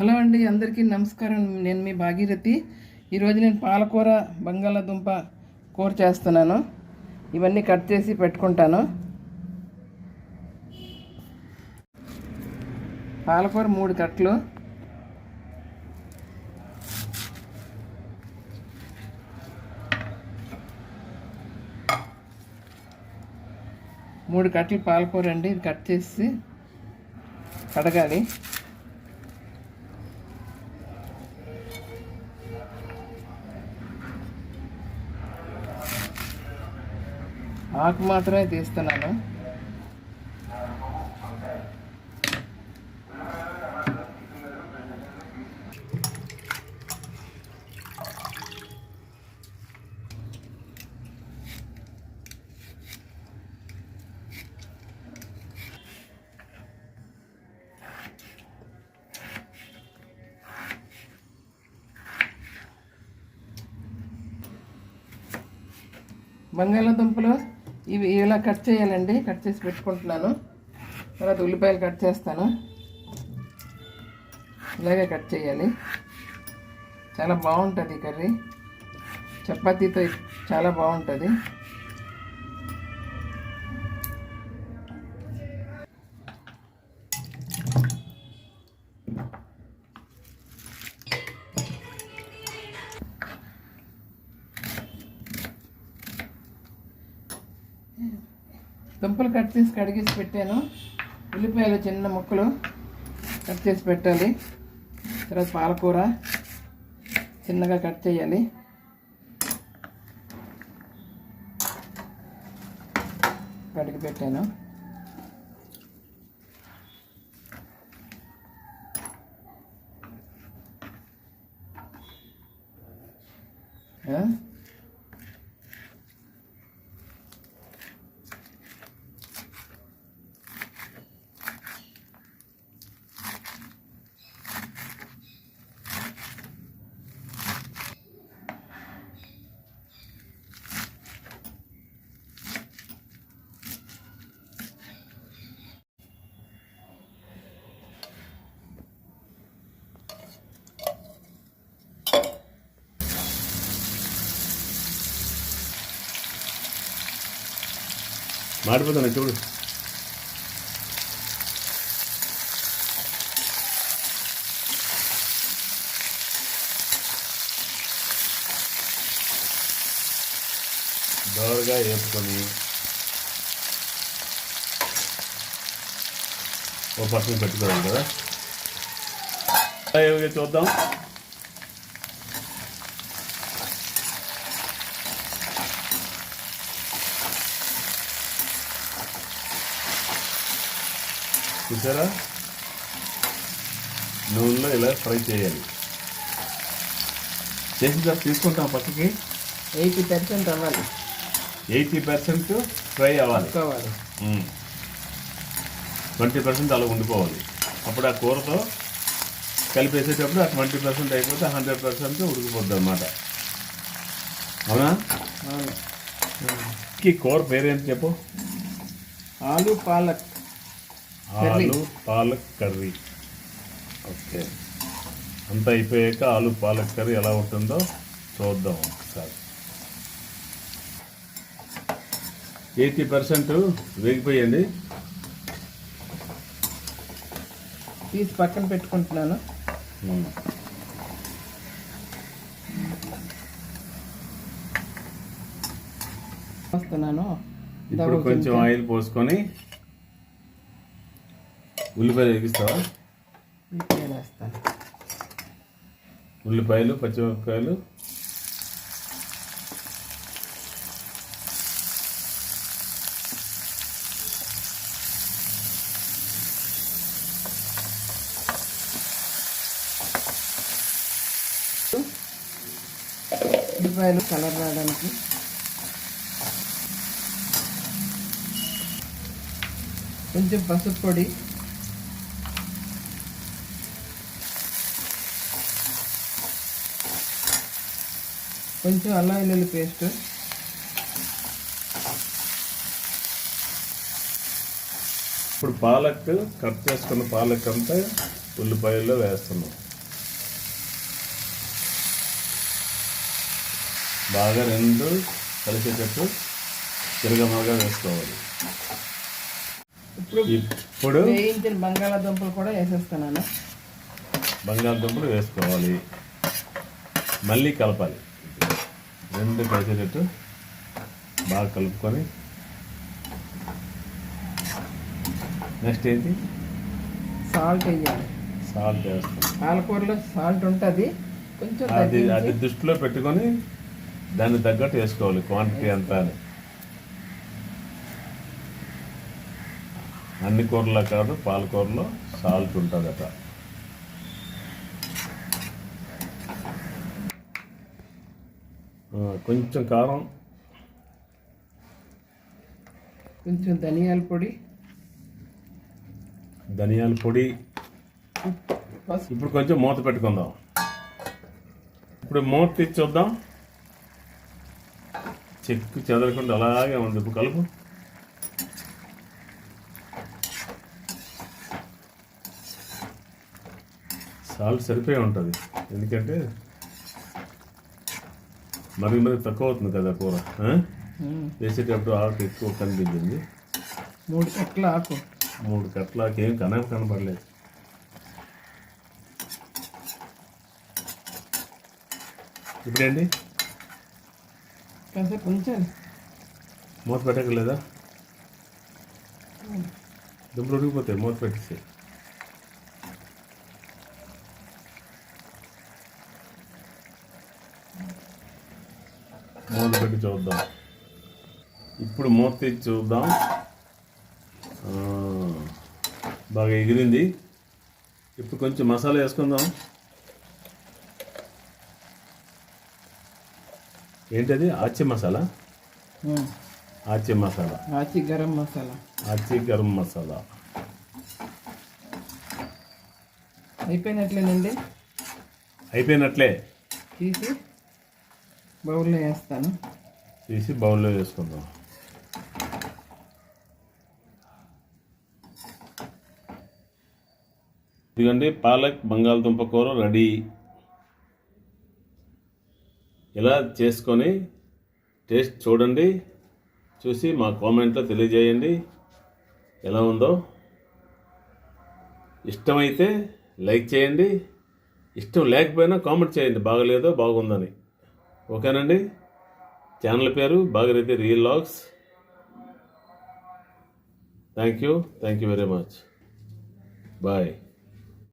Hello అండి అందరికీ నమస్కారం. నేను మీ భాగీరథి. ఈరోజు నేను పాలకూర బంగాళాదుంప కూర చేస్తున్నాను. ఇవన్నీ కట్ చేసి పెట్టుకుంటాను. పాలకూర మూడు కట్లు. మూడు కట్టలు పాలకూర అండి. ఇది కట్ చేసి కడగాలి. ఆకు మాత్రమే తీస్తున్నాను. బంగాళాదుంపలు ఇవి ఇలా కట్ చేయాలండి. కట్ చేసి పెట్టుకుంటున్నాను. తర్వాత ఉల్లిపాయలు కట్ చేస్తాను. ఇలాగే కట్ చేయాలి. చాలా బాగుంటుంది ఈ కర్రీ. చపాతీతో చాలా బాగుంటుంది. దుంపలు కట్ చేసి కడిగేసి పెట్టాను. ఉల్లిపాయలు చిన్న ముక్కలు కట్ చేసి పెట్టాలి. తర్వాత పాలకూర చిన్నగా కట్ చేయాలి. కడిగి పెట్టాను. Yeah. మాడిపోతున్నాయి చూడు దోరగా వేపుకొని ఓ పక్కన పెట్టుకోవాలి కదా చూద్దాం చూసారా? నూనెలో ఇలా ఫ్రై చేయాలి. చేసిన తర్వాత తీసుకుంటాం పక్కకి. ఎయిటీ పర్సెంట్ అవ్వాలి. ఎయిటీ పర్సెంట్ ఫ్రై అవ్వాలి. కావాలి ట్వంటీ పర్సెంట్ అలా ఉండిపోవాలి. అప్పుడు ఆ కూరతో కలిపేసేటప్పుడు ఆ ట్వంటీ పర్సెంట్ అయిపోతే హండ్రెడ్ పర్సెంట్ ఉడికిపోద్ది అనమాట అవునా? ఈ కూర పేరేంటి చెప్పు? ఆలు పాలక్. ఆలు పాలక్ కర్రీ. ఓకే. అంతా అయిపోయాక ఆలు పాలక్ కర్రీ ఎలా ఉంటుందో చూద్దాం ఒకసారి. ఎయిటీ పర్సెంట్ వేగిపోయండి తీసి పక్కన పెట్టుకుంటున్నాను. వస్తున్నాను ఇప్పుడు కొంచెం ఆయిల్ పోసుకొని ఉల్లిపాయలు వేగిస్తావా ఉల్లిపాయలు వేస్తాను ఉల్లిపాయలు పచ్చిమిరపకాయలు. ఉల్లిపాయలు కలర్ రావడానికి. కొంచెం పసుపు పొడి. కొంచెం అల్లం వెల్లుల్లి పేస్ట్. ఇప్పుడు పాలక్ కట్ చేసుకున్న పాలక్ అంతా ఉల్లిపాయల్లో వేస్తున్నాం. బాగా రెండు కలిసేటట్టు తిరగమగా వేసుకోవాలి. ఇప్పుడు ఇప్పుడు వేయించిన బంగాళాదుంపలు కూడా వేసేస్తున్నాను. బంగాళాదుంపలు వేసుకోవాలి. మళ్ళీ కలపాలి. రెండు కలిసేటట్టు బాగా కలుపుకొని. నెక్స్ట్ ఏంటి? సాల్ట్ వేయాలి. సాల్ట్ వేస్తాం. పాలకూరలో సాల్ట్ ఉంటుంది. కొంచెం అది అది దృష్టిలో పెట్టుకొని దాన్ని తగ్గట్టు వేసుకోవాలి క్వాంటిటీ అంతా అని. అన్ని కూరలో కాదు పాలకూరలో సాల్ట్ ఉంటుందట. కొంచెం కారం. కొంచెం ధనియాల పొడి. ధనియాల పొడి. ఇప్పుడు కొంచెం మూత పెట్టుకుందాం. ఇప్పుడు మూత తీసి చూద్దాం. చెక్కు చెదరకుండా అలాగే ఉంది. ఇప్పుడు కలుపు. సాల్ట్ సరిపోయి ఉంటుంది. ఎందుకంటే మరి మరి తక్కువ అవుతుంది కదా కూర వేసేటప్పుడు ఆకు ఎక్కువ కనిపించింది. మూడు కట్టలు ఆకు. మూడు కట్లకి ఏం కనం కనపడలేదు. ఇప్పుడేంటి? కాసేపు ఉంచాలి. మూత పెట్టకలేదా దుంపలు ఉడికిపోతాయి మూత పెట్టేసి మూత పెట్టి చూద్దాం. ఇప్పుడు మూత తీసి చూద్దాం బాగా ఎగిరింది. ఇప్పుడు కొంచెం మసాలా వేసుకుందాం. ఏంటది? ఆచి మసాలా? ఆచి మసాలా. ఆచి గరం మసాలా. ఆచి గరం మసాలా. అయిపోయినట్లేనండి? అయిపోయినట్లే. తీసి బౌల్లో వేస్తాను. తీసి బౌల్లో వేసుకుందాం. ఇదిగండి పాలక్ బంగాళదుంప కూర రెడీ. ఇలా చేసుకొని టేస్ట్ చూడండి చూసి మా కామెంట్లో తెలియజేయండి. ఎలా ఉందో. ఇష్టమైతే లైక్ చేయండి. ఇష్టం లేకపోయినా కామెంట్ చేయండి బాగలేదో బాగుందని. ఓకేనండి? ఛానల్ పేరు Bhagirathi real logs thank you thank you very much bye